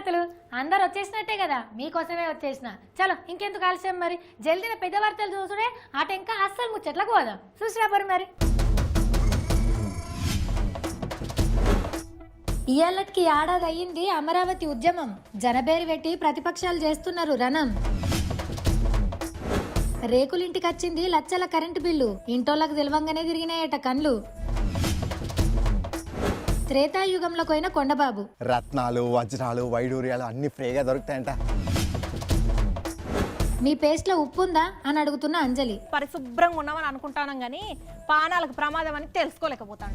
వార్తలు? అందరు వచ్చేసినట్టే కదా మీకోసమే వచ్చేసిన. చలో ఇంకెందుకు ఆలస్యం మరి? జల్దీన పెద్ద వార్తలు చూసుడే అటు ఇంకా అస్సలు ముచ్చట్లకు పోదాం. చూసిరా పరి మరి. ఇయాలకి ఏడాది అయ్యింది అమరావతి ఉద్యమం. జనబేరు పెట్టి ప్రతిపక్షాలు చేస్తున్నారు రణం. రేకులింటికి వచ్చింది లచ్చల కరెంటు బిల్లు. ఇంటోళ్ళకి తెలవంగానే తిరిగినాయట కండ్లు త్రేతాయుగంలో పోయిన కొండబాబు. రత్నాలు వజ్రాలు వైడూర్యాలు అన్ని ఫ్రీగా దొరుకుతాయంట. మీ పేస్ట్లో ఉప్పు ఉందా అని అడుగుతున్న అంజలి. పరిశుభ్రంగా ఉన్నామని అనుకుంటాను కానీ పానాలకు ప్రమాదం అని తెలుసుకోలేకపోతాను.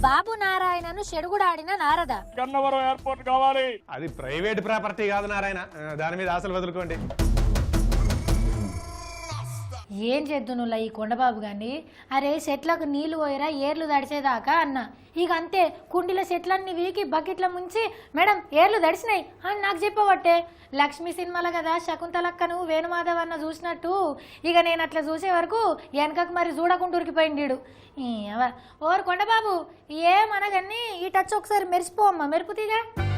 బాబు నారాయణను చెడుగుడాడిన నారద. గన్నవరం ఎయిర్పోర్ట్ కావాలి. అది ప్రైవేట్ ప్రాపర్టీ కాదు నారాయణ. ఆ, దాని మీద ఆశలు వదులుకోండి. ఏం చేద్దునులా ఈ కొండబాబు గాని? అరే చెట్లకు నీళ్ళు పోయిరా ఏర్లు తడిచేదాకా అన్న. ఇక అంతే కుండీల చెట్లన్నీ వీకి బకెట్ల ముంచి మేడం ఏర్లు దడిచినాయి అని నాకు చెప్పబట్టే. లక్ష్మి సినిమాలో కదా శకుంతలక్కను వేణుమాధవ్ అన్న చూసినట్టు. ఇక నేను అట్లా చూసే వరకు వెనకకు మరి చూడకుండా ఉరికిపోయింది ఎవ- ఓరు కొండబాబు ఏమనగన్ని? ఈ టచ్ ఒకసారి మెరిసిపో అమ్మ మెరుపుతీగా.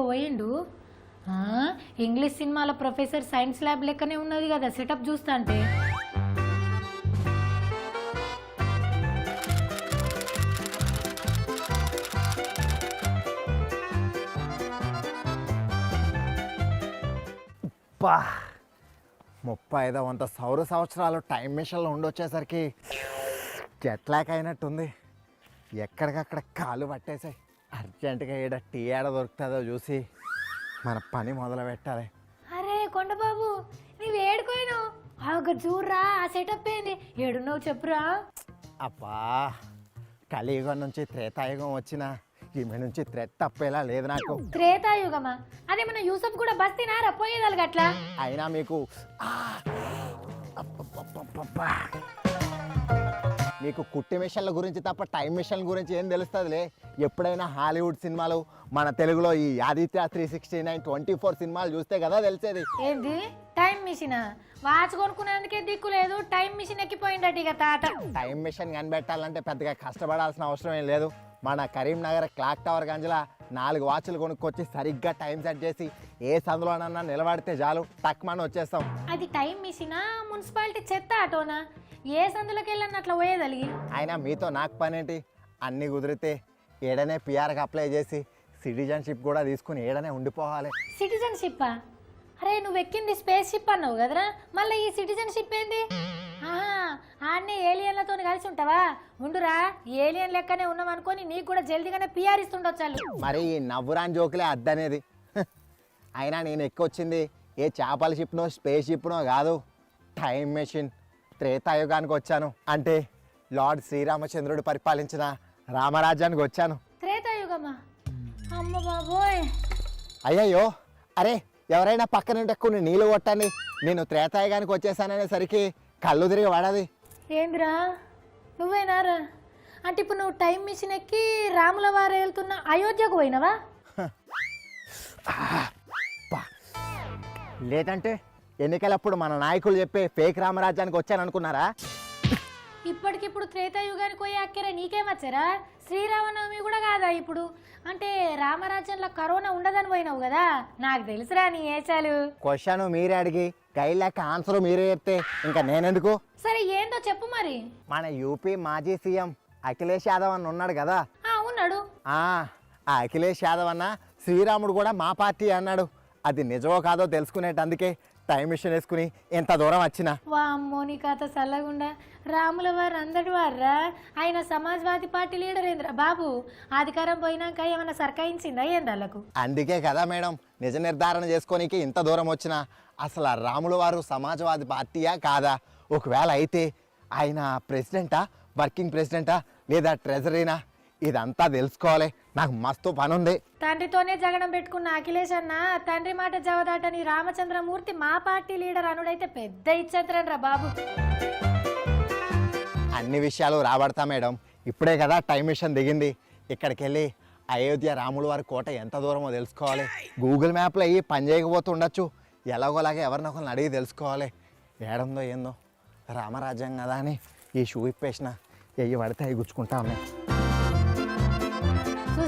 పోయిండు? ఇంగ్లీష్ సినిమాల ప్రొఫెసర్ సైన్స్ ల్యాబ్ లెక్కనే ఉన్నది కదా సెటప్ చూస్తా అంటే. అబ్బా ముప్పై ఐదో వంద సౌర సంవత్సరాలు టైం మిషన్లో ఉండొచ్చేసరికి జెట్లాక్ అయినట్టుంది. ఎక్కడికక్కడ కాలు పట్టేసాయి అర్జెంటుగా ఈడ టీ ఏడ దొరుకుతుందో చూసి మన పని మొదలు పెట్టాలి. అరే కొండబాబు నీవు ఏడుకోయినావు ఒక చూర్రా ఆ సెటప్ ఏంది? ఏడున్నావు చెప్పురా? అబ్బా కలియుగం నుంచి త్రేతాయుగం వచ్చిన ఈమె నుంచి త్రెట్ తప్పేలా లేదు నాకు. త్రేతాయుగమా? అదే మన యూసఫ్ కూడా బస్తీనారా పోయేదాలు గట్లా అయినా మీకు ఆ! అబ్బబ్బబ్బబ్బబ్బా! మీకు కుట్టి మిషన్ల గురించి తప్ప టైం మిషన్ల గురించి ఏం తెలుస్తుందిలే. ఎప్పుడైనా హాలీవుడ్ సినిమాలు మన తెలుగులో ఈ Aditya three sixty nine twenty four సినిమాలు చూస్తే కదా తెలిసేది. ఏంది? Time machine? వాచ్ కొనుక్కునేందుకే దిక్కు లేదు టైం మిషన్ ఎక్కిపోయిందట ఇక తాత. టైం మిషన్ కనిపెట్టాలంటే పెద్దగా కష్టపడాల్సిన అవసరం ఏం లేదు. మన కరీంనగర్ క్లాక్ టవర్ గంజల నాలుగు వాచ్లు కొనుక్కొచ్చి సరిగ్గా టైం సెట్ చేసి ఏ సందులోనన్నా నిలబడితే చాలు టక్మని వచ్చేస్తాం. అది టైం మిషనా? మున్సిపాలిటీ చెత్త ఆటోనా? ఏ సందులోకి వెళ్ళని అట్లా పోయేదలిగి? అయినా మీతో నాకు పనేంటి? అన్నీ కుదిరితే ఏడనే పిఆర్కి అప్లై చేసి సిటిజన్షిప్ కూడా తీసుకుని ఏడనే ఉండిపోవాలి. సిటిజన్షిప్ అరే నువ్వు ఎక్కింది స్పేస్ షిప్ అన్నావు కదరా? మళ్ళీ ఈ సిటిజన్షిప్ ఏంది? ఆడనే ఏలియన్లతో కలిసి ఉంటావా? ఉండురా ఏలియన్ లెక్కనే ఉన్నాం అనుకొని నీకు కూడా జల్దీగానే పిఆర్ ఇస్తుండొచ్చు వాళ్ళు మరి ఈ నవ్వురాని జోకులే అద్దనేది. అయినా నేను ఎక్కొచ్చింది ఏ చేపల షిప్నో స్పేస్ షిప్నో కాదు. టైం మెషిన్ త్రేతాయుగానికి వచ్చాను అంటే లార్డ్ శ్రీరామచంద్రుడు పరిపాలించిన రామరాజ్యానికి వచ్చాను. త్రేతాయుగమా? అమ్మ బాబోయ్. అయ్యయ్యో! అరే ఎవరైనా పక్కన కొన్ని నీళ్ళు కొట్టండి. నేను త్రేతాయుగానికి వచ్చేసాననేసరికి కళ్ళు తిరిగి పడది ఏందిరా? నువ్వేనారా అంటే ఇప్పుడు నువ్వు టైం మిషన్ ఎక్కి రాముల వారు వెళ్తున్న అయోధ్యకు పోయినావా. లేదంటే ఎన్నికలప్పుడు మన నాయకులు చెప్పే ఫేక్ రామరాజ్యానికి వచ్చాను అనుకున్నారా ఇప్పటికిప్పుడు త్రేతాయుగానికి పోయి అక్కరే నీకేమచ్చారా శ్రీరామనవమి కూడా కాదా ఇప్పుడు? అంటే రామరాజ్యంలో కరోనా ఉండదని పోయినావు కదా? నాకు తెలుసురా నీ ఏచాలు క్వశ్చన్ మీరే అడిగి గైడ్ లెక్క ఆన్సర్ మీరే చెప్తే ఇంకా నేనెందుకు? సరే ఏందో చెప్పు మరి. మన యూపీ మాజీ సీఎం అఖిలేష్ యాదవ్ అన్న ఉన్నాడు కదా? ఆ ఉన్నాడు. ఆ ఆ అఖిలేష్ యాదవ్ అన్న శ్రీరాముడు కూడా మా పార్టీ అన్నాడు. అది నిజమో కాదో తెలుసుకునేటందుకే టైం మిషన్ వేసుకుని ఎంత దూరం వచ్చిన. వామ్మో నీ కథ చల్లగుండా. రాముల వారు అందడి వారా ఆయన సమాజ్వాదీ పార్టీ లీడర్ ఏంద్రా బాబు? అధికారం పోయినాక ఏమైనా సర్కాయించిందా ఏందాలకు అందుకే కదా మేడం నిజ నిర్ధారణ చేసుకోనికి ఇంత దూరం వచ్చిన. అసలు ఆ రాముల వారు సమాజవాది పార్టీయా కాదా? ఒకవేళ అయితే ఆయన ప్రెసిడెంటా? వర్కింగ్ ప్రెసిడెంటా? లేదా ట్రెజరీనా? ఇదంతా తెలుసుకోవాలి. నాకు మస్తు పని ఉంది తండ్రితోనే జగడం పెట్టుకున్న అఖిలేష్ అన్న తండ్రి మాట జవదాటని రామచంద్రమూర్తి మా పార్టీ లీడర్ అనుడైతే పెద్ద ఇచ్చేత్తరని రా బాబు. అన్ని విషయాలు రాబడతా మేడం. ఇప్పుడే కదా టైం మిషన్ దిగింది. ఇక్కడికి వెళ్ళి అయోధ్య రాముల వారి కోట ఎంత దూరమో తెలుసుకోవాలి. గూగుల్ మ్యాప్లో అయ్యి పని చేయకపోతుండొచ్చు ఎలాగోలాగా ఎవరినొకరిని అడిగి తెలుసుకోవాలి. ఏడుందో ఏందో. రామరాజ్యం కదా అని ఈ షూ ఇప్పేసిన. ఎయ్యి పడితే అవి గుచ్చుకుంటా ఉన్నాయి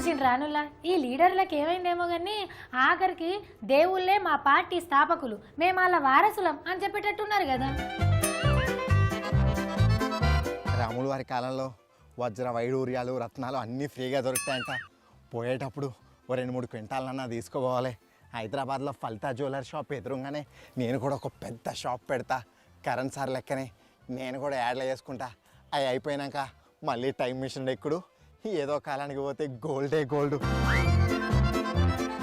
చూసిన రానుల్లా ఈ లీడర్లకు ఏమైందేమో కానీ ఆఖరికి దేవుళ్ళే మా పార్టీ స్థాపకులు మేము వాళ్ళ వారసులం అని చెప్పేటట్టున్నారు కదా. రాముల వారి కాలంలో వజ్ర వైడూర్యాలు రత్నాలు అన్నీ ఫ్రీగా దొరుకుతాయంట. పోయేటప్పుడు ఓ రెండు మూడు క్వింటాలన్నా తీసుకోపోవాలి. హైదరాబాద్లో ఫలితా జ్యువెలర్ షాప్ ఎదురుగానే నేను కూడా ఒక పెద్ద షాప్ పెడతా. కరెంట్ సార్ లెక్కనే నేను కూడా యాడ్లు చేసుకుంటా. అవి అయిపోయినాక మళ్ళీ టైం మిషన్ ఎక్కుడు ఏదో కాలానికి పోతే గోల్డే గోల్డ్.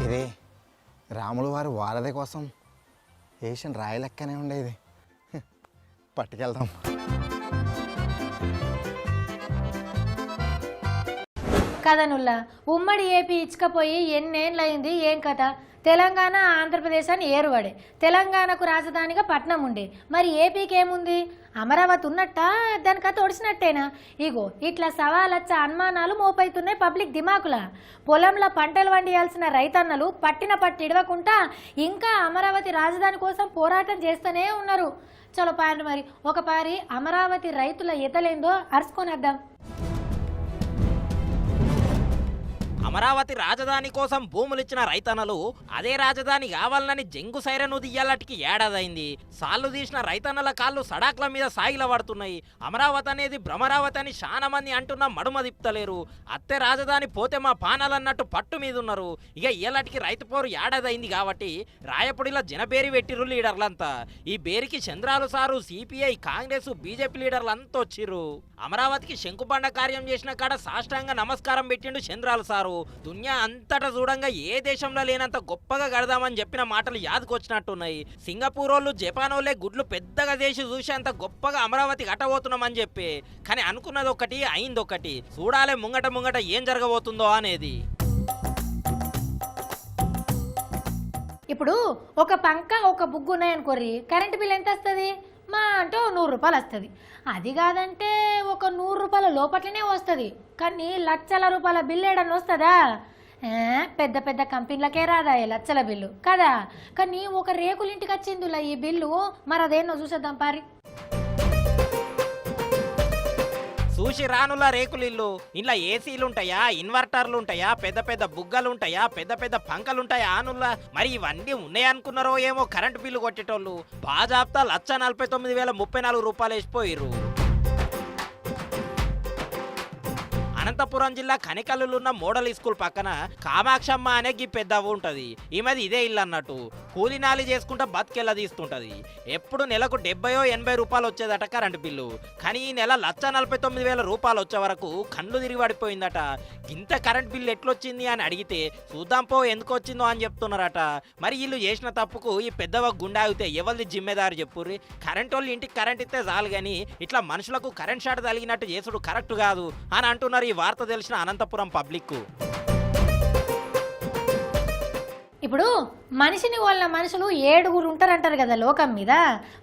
ఇదే రాములు వారి వారధి కోసం వేసిన రాయి లెక్కనే ఉండేది. పట్టుకెళ్దాం. కథనుల్లా ఉమ్మడి ఏపీ ఇచ్చుకపోయి ఎన్నేళ్ళయింది ఏం కథ? తెలంగాణ ఆంధ్రప్రదేశ్ అని ఏరువాడే. తెలంగాణకు రాజధానిగా పట్నం ఉండే. మరి ఏపీకి ఏముంది? అమరావతి ఉన్నట్టా? దాని కథ ఒడిసినట్టేనా? ఇగో ఇట్లా సవాలచ్చ అనుమానాలు మోపైతున్నాయి పబ్లిక్ దిమాకుల. పొలంలో పంటలు వండియాల్సిన రైతన్నలు పట్టిన పట్టి ఇడవకుండా ఇంకా అమరావతి రాజధాని కోసం పోరాటం చేస్తూనే ఉన్నారు. చలో పారి మరి. ఒక పారి అమరావతి రైతుల ఎతలేందో అరుచుకొనేద్దాం. అమరావతి రాజధాని కోసం భూములిచ్చిన రైతన్నలు అదే రాజధాని కావాలని జంగు సైరను దియ్యాలటికి ఏడాదైంది. సాళ్ళు తీసిన రైతన్నల కాళ్ళు సడాక్ల మీద సాగిల పడుతున్నాయి. అమరావతి అనేది భ్రమరావతి అని చాలా మంది అంటున్నా మడుమ దిప్తలేరు అత్తే రాజధాని పోతే మా పానాలన్నట్టు పట్టు మీద ఉన్నారు ఇక ఏలాటికి రైతు పోరు ఏడాదైంది కాబట్టి రాయపూడిలో జనబేరి పెట్టిరు లీడర్లంతా. ఈ బేరికి చంద్రాలు సారు సిపిఐ కాంగ్రెస్ బీజేపీ లీడర్లు అంతా వచ్చిర్రు. అమరావతికి శంకుబండ కార్యం చేసిన కాడ సాష్టాంగ నమస్కారం పెట్టిండు చంద్రాలు సారు. దునియా అంతటా చూడంగా ఏ దేశంలో లేనంత గొప్పగా కడదామని చెప్పిన మాటలు యాదకొచ్చినట్టున్నాయి. సింగపూర్ వాళ్ళు జపాన్ వాళ్ళే గుడ్లు పెద్దగా చేసి చూసి అంత గొప్పగా అమరావతి కట్టబోతున్నామని చెప్పి. కానీ అనుకున్నది ఒకటి అయింది ఒకటి చూడాలే ముంగట ముంగట ఏం జరగబోతుందో అనేది. ఇప్పుడు ఒక పంక ఒక బుగ్గు ఉన్నాయనుకోర్రి. కరెంట్ బిల్ ఎంత వస్తుంది మా అంటే నూరు రూపాయలు వస్తుంది. అది కాదంటే ఒక నూరు రూపాయల లోపట్లనే వస్తుంది. కానీ లక్షల రూపాయల బిల్లు ఏడని వస్తుందా? పెద్ద పెద్ద కంపెనీలకే రాదా లచ్చల లక్షల బిల్లు? కదా? కానీ ఒక రేకులింటికి వచ్చిందిలా ఈ బిల్లు. మరి అదేనో చూసేద్దాం పారి. చూసి రానుల రేకులిల్లు. ఇంట్లో ఏసీలు ఉంటాయా ఇన్వర్టర్లు ఉంటాయా పెద్ద పెద్ద బుగ్గలు ఉంటాయా పెద్ద పెద్ద పంకలుంటాయా ఆనుల మరి ఇవన్నీ ఉన్నాయనుకున్నారో ఏమో కరెంటు బిల్లు కొట్టేటోళ్ళు. బాజాబ్తా లక్ష నలభై తొమ్మిది వేల ముప్పై నాలుగు రూపాయలు వేసిపోయిర్రు. అనంతపురం జిల్లా కనికల్లులున్న మోడల్ స్కూల్ పక్కన కామాక్షమ్మ అనే గీ పెద్ద అవ్వ ఉంటది. ఈమెది ఇదే ఇల్లు అన్నట్టు. కూలినాలి చేసుకుంటా బతికెళ్ళ తీస్తుంటది. ఎప్పుడు నెలకు డెబ్బయో ఎనభై రూపాయలు వచ్చేదట కరెంటు బిల్లు. కానీ ఈ నెల లక్ష నలభై తొమ్మిది వేల రూపాయలు వచ్చే వరకు కళ్ళు తిరిగి పడిపోయిందట ఇంత కరెంట్ బిల్లు ఎట్లొచ్చింది అని అడిగితే చూద్దాం పో ఎందుకు వచ్చిందో అని చెప్తున్నారట. మరి వీళ్ళు చేసిన తప్పుకు ఈ పెద్దవ గుండె ఆగితే ఎవరిది జిమ్మెదారు చెప్పుర్రి? కరెంట్ వాళ్ళు ఇంటికి కరెంట్ ఇస్తే చాలు కానీ ఇట్లా మనుషులకు కరెంట్ షాట్ తగిలినట్టు చేసుడు కరెక్ట్ కాదు అని అంటున్నారు ఈ వార్త తెలిసిన అనంతపురం పబ్లిక్ ఇప్పుడు మనిషిని వాళ్ళ మనుషులు ఏడుగురు ఉంటారంటారు కదా లోకం మీద.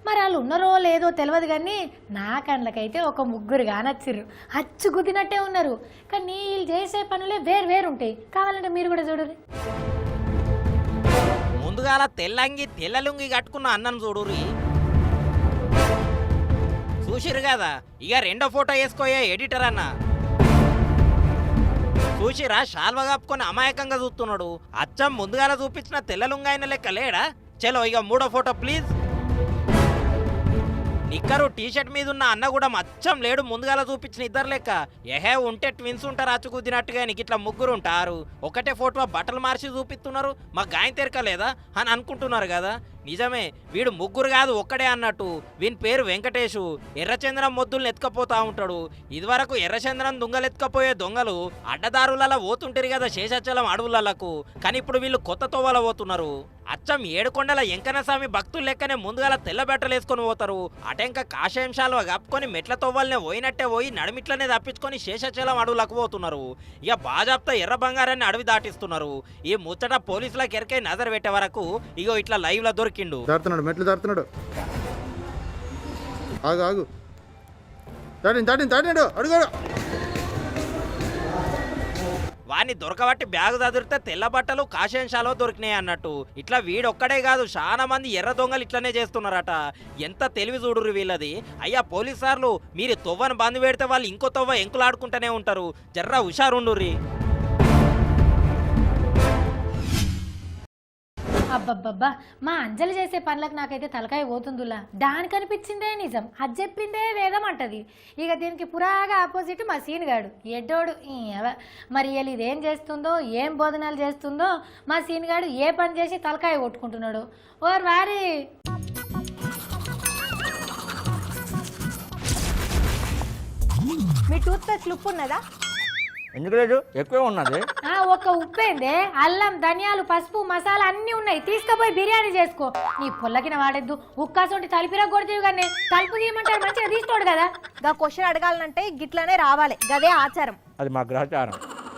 మరి వాళ్ళు ఉన్నారో లేదో తెలియదు కానీ నా కళ్ళకైతే ఒక ముగ్గురు కానచ్చిర్రు అచ్చు గుద్దినట్టే ఉన్నారు. కానీ వీళ్ళు చేసే పనులే వేరు వేరు ఉంటాయి. కావాలంటే మీరు కూడా చూడరు ముందుగాల తెల్లంగి తెల్లలుంగి కట్టుకున్న అన్నం చూడురి చూసిరు కదా? ఇక రెండో ఫోటో వేసుకోయే ఎడిటర్ అన్న. చూసిరా శాల్వ కప్పుకొని అమాయకంగా చూస్తున్నాడు. అచ్చం ముందుగాల చూపించిన తెల్లలుంగాయన లెక్క లేడా? చలో ఇక మూడో ఫోటో ప్లీజ్. నిక్కరు టీషర్ట్ మీద ఉన్న అన్న కూడా అచ్చం లేడు ముందుగాల చూపించిన ఇద్దరు లెక్క. ఎహే ఉంటే ట్విన్స్ ఉంటారు అచ్చుకుద్దినట్టుగా నీకు ఇట్లా ముగ్గురు ఉంటారు. ఒకటే ఫోటో బట్టలు మార్చి చూపిస్తున్నారు. మా గాయం తెరకలేదా? అని అనుకుంటున్నారు కదా. నిజమే వీడు ముగ్గురు కాదు ఒక్కడే అన్నట్టు. వీని పేరు వెంకటేషు ఎర్రచంద్రం మొద్దుల్ని ఎత్తుకపోతా ఉంటాడు. ఇదివరకు ఎర్రచంద్రం దొంగలెత్తుకపోయే దొంగలు అడ్డదారులలో పోతుంటారు కదా శేషాచలం అడవులకు కానీ ఇప్పుడు వీళ్ళు కొత్త తోవల పోతున్నారు. అచ్చం ఏడుకొండల ఎంకనస్వామి భక్తులు లెక్కనే ముందుగల తెల్ల బట్టలు వేసుకొని పోతారు. అటెంక కాషాయంశాలు కప్పుకొని మెట్ల తోవల్నే పోయినట్టే పోయి నడిమిట్లనే తప్పించుకొని శేషాచలం అడవులకు పోతున్నారు. ఇక బాజాప్తా ఎర్ర బంగారాన్ని అడవి దాటిస్తున్నారు. ఈ ముచ్చట పోలీసులకు ఎరకై నజర్ పెట్టే వరకు ఇగో ఇట్లా లైవ్లో దొరికి దొరికిండు. దాడుతున్నాడు మెట్లు దాడుతున్నాడు ఆగు ఆగు. దాటింది దాటింది దాటినాడు అడుగు వాడిని దొరకబట్టి బ్యాగ్ చదిరితే తెల్ల బట్టలు కాషాయంశాలో దొరికినాయి అన్నట్టు. ఇట్లా వీడొక్కడే కాదు చాలా మంది ఎర్ర దొంగలు ఇట్లనే చేస్తున్నారట. ఎంత తెలివి చూడురు వీళ్ళది. అయ్యా పోలీస్ సార్లు మీరు తొవ్వను బంద్ పెడితే వాళ్ళు ఇంకో తొవ్వ ఎంకులాడుకుంటూనే ఉంటారు. జర్ర హుషారుండుర్రి. అబ్బబ్బబ్బా మా అంజలి చేసే పనులకు నాకైతే తలకాయ పోతుందిలా. దానికి అనిపించిందే నిజం. అది చెప్పిందే వేదం అంటది. ఇక దీనికి పురాగా ఆపోజిట్ మా సీన్ గాడు ఎడ్డోడు ఎవ. మరి వీళ్ళు ఇదేం చేస్తుందో ఏం బోధనాలు చేస్తుందో మా సీన్ గాడు ఏ పని చేసి తలకాయ కొట్టుకుంటున్నాడు. ఓర్ వారి. మీ టూత్ పేస్ట్ లుక్ ఉన్నదా? ఎందుకు లేదు? ఎక్కువే ఉన్నది. ఆ, ఒక్క ఉప్పేందే అల్లం ధనియాలు పసుపు మసాలా అన్నీ ఉన్నాయి. తీసుకుపోయి బిర్యానీ చేసుకో. నీ పొల్లకిన వాడద్దు. ఉక్కాసొంటి తలిపిరా కొడితేవి కానీ తలుపు తీయమంటారు. మంచిగా తీసుకోడు కదా. గా క్వశ్చన్ అడగాలంటే గిట్లనే రావాలి. గదే ఆచారం. అది మా గ్రహచారం.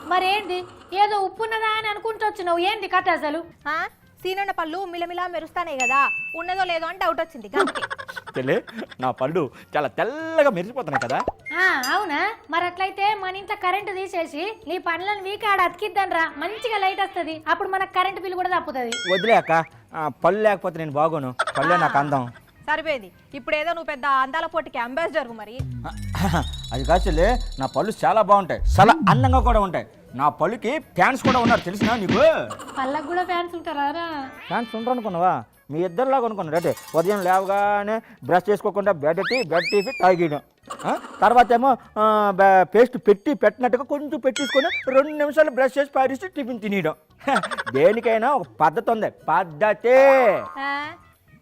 మరేంది? ఏదో ఉప్పున్నదా అని అనుకుంటూ వచ్చినావు. ఏంది కథ అసలు? ఆ? సీనన్న పళ్ళు మిలమిలా మెరుస్తానే కదా. ఉన్నదో లేదో అని డౌట్ వచ్చింది. గంతే చెల్లి నా పళ్ళు చాలా తెల్లగా మెరిసిపోతున్నాయి కదా. ఆ, అవునా? మరి అట్లయితే మన ఇంట్లో కరెంటు తీసేసి నీ పనులను వీక్ ఆడ అతికిద్దాం రా మంచిగా లైట్ వస్తుంది. అప్పుడు మనకు కరెంటు బిల్లు కూడా తప్పుతుంది. వదిలే అక్క. ఆ, పళ్ళు లేకపోతే నేను బాగోను. పళ్ళే నాకు అందం. సరిపోయింది. ఇప్పుడు ఏదో నువ్వు పెద్ద అందాల పోటీకి అంబాసిడర్ మరి. అది కాదు చెల్లి నా పళ్ళు చాలా బాగుంటాయి. చాలా అందంగా కూడా ఉంటాయి. నా పళ్ళుకి ఫ్యాన్స్ కూడా ఉన్నారు తెలిసినా నీకు? పళ్ళకు కూడా ఫ్యాన్స్ ఉంటారా? ఫ్యాన్స్ ఉండరు అనుకున్నావా? మీ ఇద్దరులాగా అనుకున్నారు అంటే ఉదయం లేవగానే బ్రష్ చేసుకోకుండా బెడ్ టీ బెడ్ టీపి తాగేయడం ఆ? తర్వాత ఏమో పేస్ట్ పెట్టి పెట్టినట్టుగా కొంచెం పెట్టేసుకొని రెండు నిమిషాలు బ్రష్ చేసి పారేసి టిఫిన్ తినేయడం. దేనికైనా ఒక పద్ధతి ఉంది. పద్ధతి?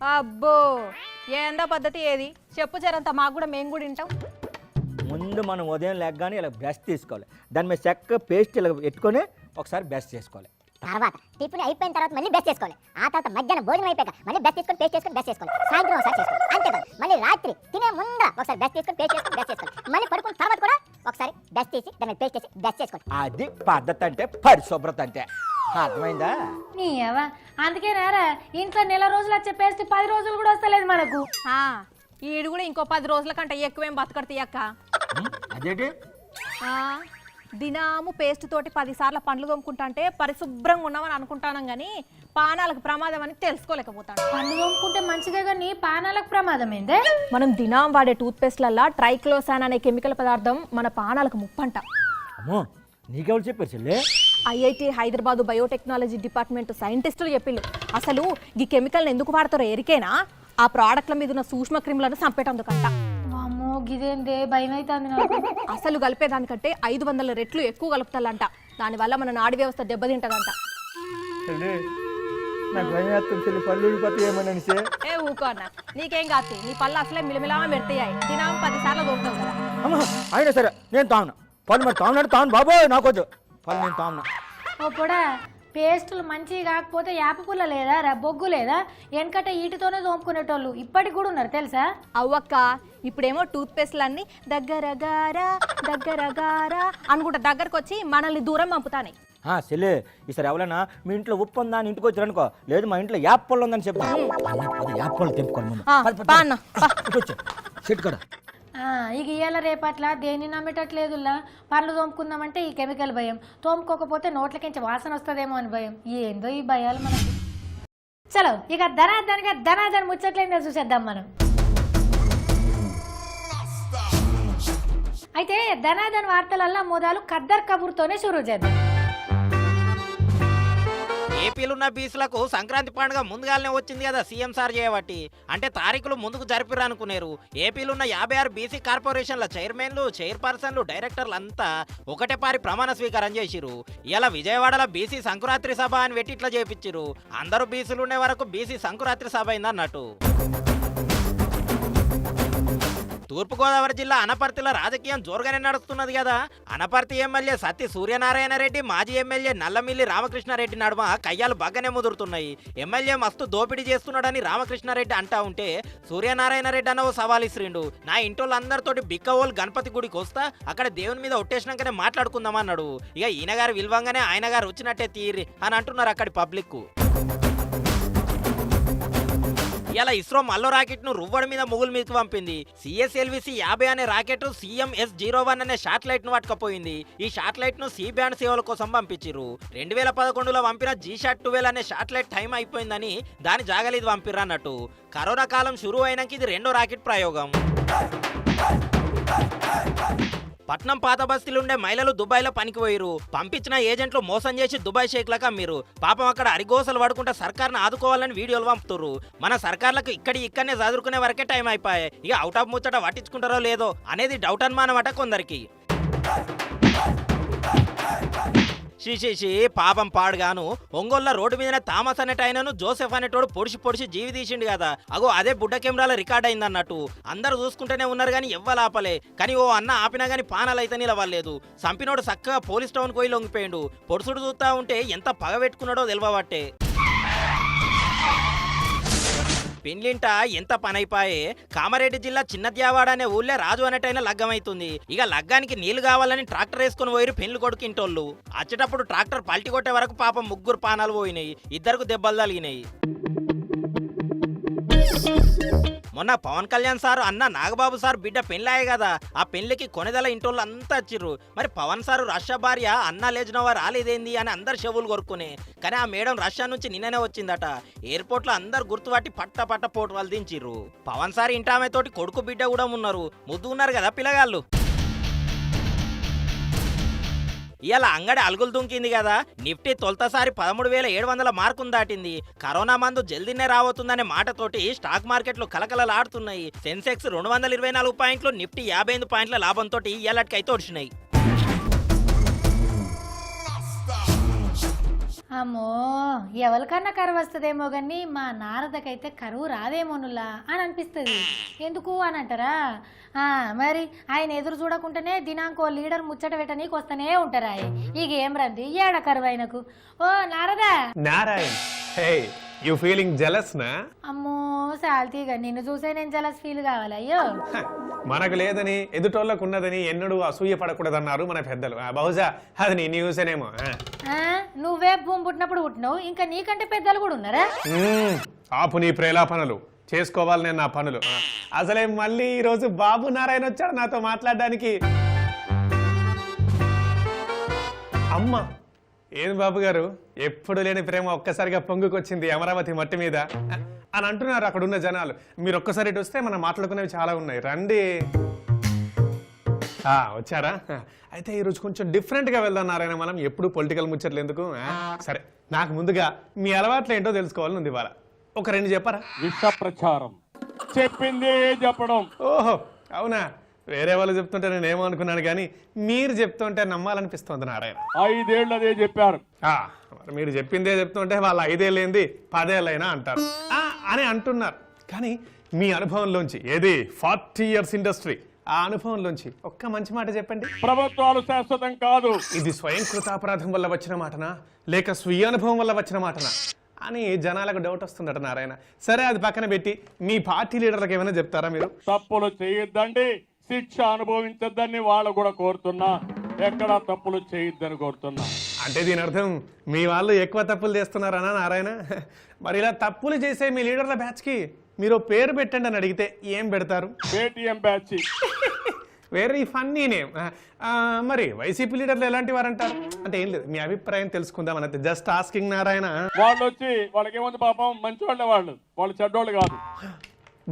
అబ్బో ఏందో పద్ధతి ఏది? చెప్పు జరంతా మాకు కూడా మేము కూడా వింటాం. ముందు మనం ఉదయం లేకగానే ఇలా బ్రష్ తీసుకోవాలి. దాని మీద చెక్క పేస్ట్ ఇలా పెట్టుకొని ఒకసారి బ్రష్ చేసుకోవాలి. తర్వాత టిఫిన్ అయిపోయిన తర్వాత మళ్ళీ బెస్ట్ చేసుకోవాలి. ఆ తర్వాత మధ్యాహ్నం భోజనం అయిపోయాక మళ్ళీ బెస్ట్ చేసుకొని పేస్ట్ చేసుకొని బెస్ట్ చేసుకోవాలి. సాయంత్రం ఒకసారి చేసుకోవాలి. అంతేకాదు మళ్ళీ రాత్రి తినే ముందర ఒకసారి బెస్ట్ చేసుకొని పేస్ట్ చేసుకొని బెస్ట్ చేసుకోవాలి. మళ్ళీ పడుకున్న తర్వాత కూడా ఒకసారి బెస్ట్ చేసి దాని మీద పేస్ట్ చేసి బెస్ట్ చేసుకోవాలి. అది పద్ధతి అంటే పరిశుభ్రత అంటే. అర్థమైందా? నీ అవ అందుకే నారా ఇంట్లో నెల రోజులు వచ్చే పేస్ట్ పది రోజులు కూడా వస్తలేదు మనకు. ఆ, ఈడు కూడా ఇంకో పది రోజుల కంటే ఎక్కువేం బతకడు తీయక్క ఉం? అదేంటి? ఆ, దినాము పేస్ట్ తోటి పదిసార్లు పండ్లు తోముకుంటా అంటే పరిశుభ్రంగా ఉన్నామని అనుకుంటాను కానీ పానాలకు ప్రమాదం అని తెలుసుకోలేకపోతాను. పళ్ళు తోముకుంటే మంచిదే కానీ పానాలకు ప్రమాదం ఏందే? మనం దినాం వాడే టూత్ పేస్ట్లల్లా ట్రైక్లోసాన్ అనే కెమికల్ పదార్థం మన పానాలకు ముప్పంట. అమ్మో నీకెవరు చెప్పారు చెల్లి? ఐఐటి హైదరాబాద్ బయోటెక్నాలజీ డిపార్ట్మెంట్ సైంటిస్టులు చెప్పిండు అసలు ఈ కెమికల్ని ఎందుకు వాడతారో ఎరికేనా? ఆ ప్రోడక్ట్ల మీద ఉన్న సూక్ష్మ క్రిములను చంపేటందుకంట. వామ్మో గిదేందే భయం అవుతుంది నాకు. అసలు కలిపేదానికంటే ఐదు వందల రెట్లు ఎక్కువ కలుపుతాలంట. దానివల్ల మన నాడి వ్యవస్థ దెబ్బతింటదంట. చెల్లి నాకు భయం వేస్తుంది చెల్లి. పళ్ళు ఊడిపోతాయి ఏమోననిసే ఏ ఊకో అన్న నీకేం కాదు నీ పళ్ళు అసలే మిలమిలా పెడతాయి దినాం పది సార్లు దొరుకుతావు కదా. అమ్మ అయినా సరే నేను తాను పళ్ళు మరి తాను తాను బాబోయ్ నాకొద్దు పళ్ళు నేను తాను ఓ పొడా పేస్టులు మంచివి కాకపోతే యాప పుల్ల లేదా రా బొగ్గు లేదా వెనకట ఈటితోనే తోముకునేటోళ్ళు ఇప్పటికి కూడా ఉన్నారు తెలుసా? అవ్వక్క ఇప్పుడేమో టూత్ పేస్ట్లు అన్ని దగ్గరగారా దగ్గరగారా అనుకుంటా దగ్గరకు వచ్చి మనల్ని దూరం పంపుతానే. ఆ, చెల్లి ఈసారి ఎవరైనా మీ ఇంట్లో ఉప్పు ఉందా అని ఇంటికి వచ్చారనుకో లేదు మా ఇంట్లో యాప్ పళ్ళు ఉందని చెప్తాను అది యాప్ పళ్ళు తెంపుకోవాలి ముందు. ఆ, పద, పద, పా పద. అన్న, పా. ఇటు వచ్చే. చెట్టు కాడ? ఆ, ఇక ఇయ్యాల రేపట్ల దేన్ని నమ్మేటట్లేదులా పళ్ళు తోముకుందామంటే ఈ కెమికల్ భయం. తోముకోకపోతే నోట్లకించి వాసన వస్తుందేమో అని భయం. ఏందో ఈ భయాలు మనకి. చలో ఇక ధనాధనగా ధనాధన ముచ్చట్లేందో చూసేద్దాం మనం. అయితే ధనాధన వార్తలల్లా మోదాలు ఖద్దర్ కబూర్తోనే షురూ చేద్దాం. ఏపీలున్న బీసీలకు సంక్రాంతి పండుగ ముందుగానే వచ్చింది కదా సీఎం సార్ చేయబట్టి అంటే తారీఖులు ముందుకు జరిపిరు అనుకున్నారు ఏపీలున్న యాభై ఆరు బీసీ కార్పొరేషన్ల చైర్మన్లు చైర్పర్సన్లు డైరెక్టర్లు అంతా ఒకటే పారి ప్రమాణ స్వీకారం చేసిరు ఇలా విజయవాడలో బీసీ సంకురాత్రి సభ అని పెట్టి ఇట్లా చేపించిరు అందరూ బీసీలు ఉండే వరకు బీసీ సంకురాత్రి సభ అయిందన్నట్టు. తూర్పుగోదావరి జిల్లా అనపర్తిలో రాజకీయం జోరుగానే నడుస్తున్నది కదా. అనపర్తి ఎమ్మెల్యే సత్తి సూర్యనారాయణ రెడ్డి మాజీ ఎమ్మెల్యే నల్లమిల్లి రామకృష్ణారెడ్డి నడుమ కయ్యాలు బాగానే ముదురుతున్నాయి. ఎమ్మెల్యే మస్తు దోపిడీ చేస్తున్నాడని రామకృష్ణారెడ్డి అంటా ఉంటే సూర్యనారాయణ రెడ్డి అన్న ఓ సవాల్ ఇస్రిండు. నా ఇంటోళ్ళందరితోటి బిక్కవోలు గణపతి గుడికి వస్తా అక్కడ దేవుని మీద ఒట్టేసినాకనే మాట్లాడుకుందామన్నాడు. ఇక ఈయన గారు విలువంగానే ఆయన గారు వచ్చినట్టే తీరి అని అంటున్నారు అక్కడి పబ్లిక్ ఇలా ఇస్రో మల్లో రాకెట్ను రువ్వడి మీద ముగులు మీదకి పంపింది. సిఎస్ఎల్విసి యాభై అనే రాకెట్ సిఎంఎస్ జీరో వన్ అనే శాటిలైట్ను పట్టుకపోయింది. ఈ శాటిలైట్ను సి బ్యాండ్ సేవల కోసం పంపించిర్రు. రెండు వేల పదకొండులో పంపిన జీ షాట్ ట్వెల్వ్ అనే శాటిలైట్ టైం అయిపోయిందని దాని జాగలేదు పంపిర్రు అన్నట్టు. కరోనా కాలం షురూ అయినాక ఇది రెండో రాకెట్ ప్రయోగం. పట్నం పాత బస్తీలుండే మహిళలు దుబాయ్లో పనికి పోయిరు పంపించిన ఏజెంట్లు మోసం చేసి దుబాయ్ షేక్లకు అమ్మిరు పాపం అక్కడ అరిగోసలు పడుకుంటే సర్కార్ను ఆదుకోవాలని వీడియోలు పంపుతురు మన సర్కార్లకు ఇక్కడి ఇక్కడనే చదువుకునే వరకే టైం అయిపోయాయి ఇక అవుట్ ఆఫ్ ముచ్చట పట్టించుకుంటారో లేదో అనేది డౌట్ అనమానమాట కొందరికి. షీ పాపం పాడుగాను. ఒంగోళ్ళ రోడ్డు మీదనే థామస్ అనేట జోసెఫ్ అనేటోడు పొడిచి పొడిచి జీవి తీసిండు కదా. అగో అదే బుడ్డ కెమెరాలో రికార్డ్ అయింది అన్నట్టు అందరూ చూసుకుంటూనే ఉన్నారు కానీ ఎవ్వలాపలే. కానీ ఓ అన్న ఆపినా కానీ పానాలైతే నిలవలేదు. సంపినోడు చక్కగా పోలీస్ టౌన్ పోయి లొంగిపోయిండు. పొడుసుడు చూస్తా ఉంటే ఎంత పగ పెట్టుకున్నాడో తెలియబట్టే పెండ్లింట? ఎంత పనైపాయే? కామారెడ్డి జిల్లా చిన్నద్యావాడ అనే ఊళ్ళే రాజు అనేటైన లగ్గమైతుంది. ఇక లగ్గానికి నీళ్ళు కావాలని ట్రాక్టర్ వేసుకుని పోయి పెండ్లు కొడుకు ఇంటోళ్ళు. వచ్చేటప్పుడు ట్రాక్టర్ పల్టి కొట్టే వరకు పాపం ముగ్గురు పానాలు పోయినాయి. ఇద్దరికి దెబ్బలు తగిలినాయి. మొన్న పవన్ కళ్యాణ్ సార్ అన్న నాగబాబు సార్ బిడ్డ పెళ్ళాయే కదా. ఆ పెళ్ళికి కొనెదల ఇంటోళ్ళు అంతా వచ్చిర్రు. మరి పవన్ సార్ రష్యా భార్య అన్న లేచినవా రాలేదేంది అని అందరు చెవులు కొరుకునే కానీ ఆ మేడం రష్యా నుంచి నిన్ననే వచ్చిందట. ఎయిర్పోర్ట్లో అందరు గుర్తుపట్టి పట్ట పట్ట పోటు వాళ్ళు దించిర్రు. పవన్ సార్ ఇంటామె తోటి కొడుకు బిడ్డ కూడా ఉన్నారు ముద్దు ఉన్నారు కదా పిల్లగాళ్ళు. ఇలా అంగడి అలుగులు దుంకింది కదా. నిఫ్టీ తొలతసారి పదమూడు వేల ఏడు వందల మార్కును దాటింది. కరోనా మందు జల్దీనే రాబోతుందనే మాటతోటి స్టాక్ మార్కెట్లు కలకలలాడుతున్నాయి సెన్సెక్స్ రెండు వందల ఇరవై నాలుగు పాయింట్లు నిఫ్టీ యాభై ఐదు పాయింట్ల లాభంతో ఇయ్యాలటికైతే వచ్చినాయి అమ్మో ఎవరికన్నా కరువు వస్తుందేమో కానీ మా నారదకైతే కరువు రాదేమోనులా అని అనిపిస్తుంది. ఎందుకు అని అంటారా? ఆ, మరి ఆయన ఎదురు చూడకుండానే దినాంకో లీడర్ ముచ్చట పెట్టనీకి వస్తూనే ఉంటారా ఇక ఏం రంది ఏడ కరువు ఆయనకు ఓ Narada! Narayan you feeling jealous నా అమ్మో సాల్తీగా నిన్ను చూసే నేను జలస్ ఫీల్ కావాలి అయ్యో మనకు లేదని ఎదుటోళ్ళకు ఉన్నదని ఎన్నడూ అసూయ పడకూడదన్నారు మన పెద్దలు ఆ, బహుశా అది నీ న్యూసేనేమో ఆ. ఆ, నువ్వే భూమి పుట్టినప్పుడు పుట్టినావు ఇంకా నీకంటే పెద్దలు కూడా ఉన్నారా మ్మ్. ఆపు నీ ప్రేలాపనలు చేసుకోవాలి నేను నా పనులు ఆ. అసలే మళ్ళీ ఈరోజు బాబు నారాయణ వచ్చాడు నాతో మాట్లాడడానికి అమ్మ ఏం బాబు గారు? ఎప్పుడు లేని ప్రేమ ఒక్కసారిగా పొంగుకొచ్చింది అమరావతి మట్టి మీద. అని అంటున్నారు అక్కడ ఉన్న జనాలు. మీరు ఒక్కసారి ఇటు వస్తే మనం మాట్లాడుకునేవి చాలా ఉన్నాయి. రండి. ఆ, వచ్చారా? అయితే ఈరోజు కొంచెం డిఫరెంట్గా వెళ్దాం నారాయణ మనం. ఎప్పుడు పొలిటికల్ ముచ్చట్లు ఎందుకు? సరే. నాకు ముందుగా మీ అలవాట్లు ఏంటో తెలుసుకోవాలని ఉంది ఇవాళ. ఒక రెండు చెప్పారా? విష ప్రచారం చెప్పింది చెప్పడం. ఓహో అవునా? వేరే వాళ్ళు చెప్తుంటే నేను ఏమో అనుకున్నాను కానీ మీరు చెప్తుంటే నమ్మాలనిపిస్తుంది నారాయణ. ఐదేళ్ళు అదే చెప్పారు. ఆ, మరి మీరు చెప్పిందే చెప్తుంటే వాళ్ళు ఐదేళ్ళేంది పదేళ్ళైనా అంటారు. ఆ, అని అంటున్నారు. కానీ మీ అనుభవంలోంచి ఏది? Forty years industry. ఆ అనుభవంలోంచి ఒక్క మంచి మాట చెప్పండి. ప్రభుత్వాలు శాశ్వతం కాదు. ఇది స్వయం కృతాపరాధం వల్ల వచ్చిన మాటనా? లేక స్వీయ అనుభవం వల్ల వచ్చిన మాటనా? అని జనాలకు డౌట్ వస్తుందట నారాయణ. సరే అది పక్కన పెట్టి మీ పార్టీ లీడర్లకు ఏమైనా చెప్తారా మీరు? తప్పులు చేయొద్దండి. శిక్ష అనుభవించొద్దని వాళ్ళు కూడా కోరుతున్నా ఎక్కడా తప్పులు చేయొద్దని కోరుతున్నా. అంటే దీని అర్థం మీ వాళ్ళు ఎక్కువ తప్పులు చేస్తున్నారనా నారాయణ? మరి ఇలా తప్పులు చేసే మీ లీడర్ల బ్యాచ్కి మీరు పేరు పెట్టండి అని అడిగితే ఏం పెడతారు? Paytm batch. Very funny name మరి వైసీపీ లీడర్లు ఎలాంటి వారంటారు? అంటే ఏం లేదు మీ అభిప్రాయం తెలుసుకుందాం అంటే జస్ట్ ఆస్కింగ్ నారాయణ. వాళ్ళు వచ్చి వాళ్ళకి ఏముంది పాపం మంచి వాళ్ళే వాళ్ళు. వాళ్ళు చెడ్డోళ్ళు కాదు.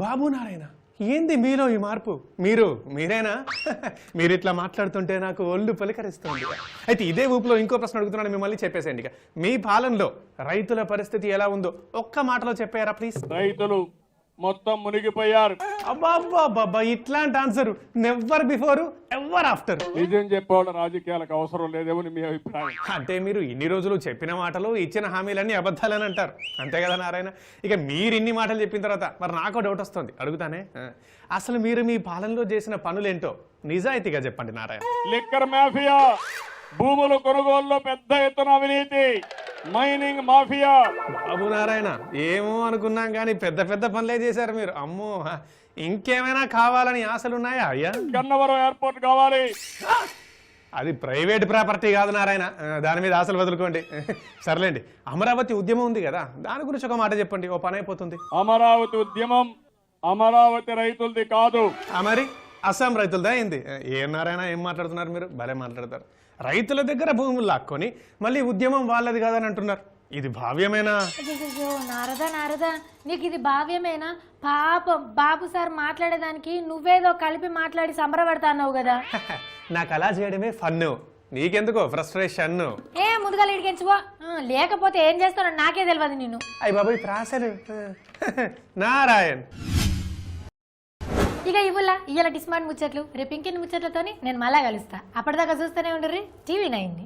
బాబు నారాయణ. ఏంది మీలో ఈ మార్పు? మీరు మీరేనా? మీరు ఇట్లా మాట్లాడుతుంటే నాకు ఒళ్ళు పలికరిస్తుంది. అయితే ఇదే ఊపులో ఇంకో ప్రశ్న అడుగుతున్నాను మిమ్మల్ని చెప్పేసేయండి ఇక. మీ పాలనలో రైతుల పరిస్థితి ఎలా ఉందో ఒక్క మాటలో చెప్పారా ప్లీజ్ రైతులు మొత్తం మునిగిపోయారు. ఇట్లాంటి answer never before ever after నిజం చెప్పేవాళ్ళ రాజకీయాలకు అవసరం లేదేమని మీ అభిప్రాయం. అంటే మీరు ఇన్ని రోజులు చెప్పిన మాటలు ఇచ్చిన హామీలన్నీ అబద్ధాలని అంటారు. అంతే కదా నారాయణ? ఇక మీరు ఇన్ని మాటలు చెప్పిన తర్వాత మరి నాకు డౌట్ వస్తుంది. అడుగుతానే? అసలు మీరు మీ పాలనలో చేసిన పనులేంటో నిజాయితీగా చెప్పండి నారాయణ. లిక్కర్ మాఫియా భూముల కొనుగోలులో పెద్ద ఎత్తున అవినీతి. Mining mafia. బాబు నారాయణ ఏమో అనుకున్నాం కానీ పెద్ద పెద్ద పనులే చేశారు మీరు. అమ్మో ఇంకేమైనా కావాలని ఆశలు ఉన్నాయా అయ్యా? గన్నవరం ఎయిర్పోర్ట్ కావాలి. అది ప్రైవేట్ ప్రాపర్టీ కాదు నారాయణ. దాని మీద ఆశలు వదులుకోండి. సర్లేండి. అమరావతి ఉద్యమం ఉంది కదా దాని గురించి ఒక మాట చెప్పండి. ఓ పని అయిపోతుంది. అమరావతి ఉద్యమం అమరావతి రైతులది కాదు. మరి? అస్సాం రైతులదా ఏంది ఏ నారాయణ ఏం మాట్లాడుతున్నారు మీరు? భలే మాట్లాడతారు. రైతుల దగ్గర భూములు లాక్కొని మళ్ళీ ఉద్యమం వాళ్ళది కాదని అంటున్నారు. ఇది భావ్యమేనా? నారదా నారదా నీకు ఇది భావ్యమేనా? పాపం బాబు సార్ మాట్లాడేదానికి నువ్వేదో కలిపి మాట్లాడి సంబరపడతాన్నావు కదా. నాకు అలా చేయడమే ఫన్ నీకెందుకో ఫ్రస్ట్రేషన్? ఏ ముందుగా ఇడికించుకో. లేకపోతే ఏం చేస్తానో నాకే తెలియదు నిన్ను. అయ్యి బాబాయ్ ప్రాసలు. నారాయణ్. ఇక ఇవ్వలా ఇవాళ డిస్మాండ్ ముచ్చట్లు. రేపు ఇంకెన్ని ముచ్చట్లతోని నేను మళ్ళా కలుస్తా. అప్పటిదాకా చూస్తూనే ఉండరు టీవీ నైన్ని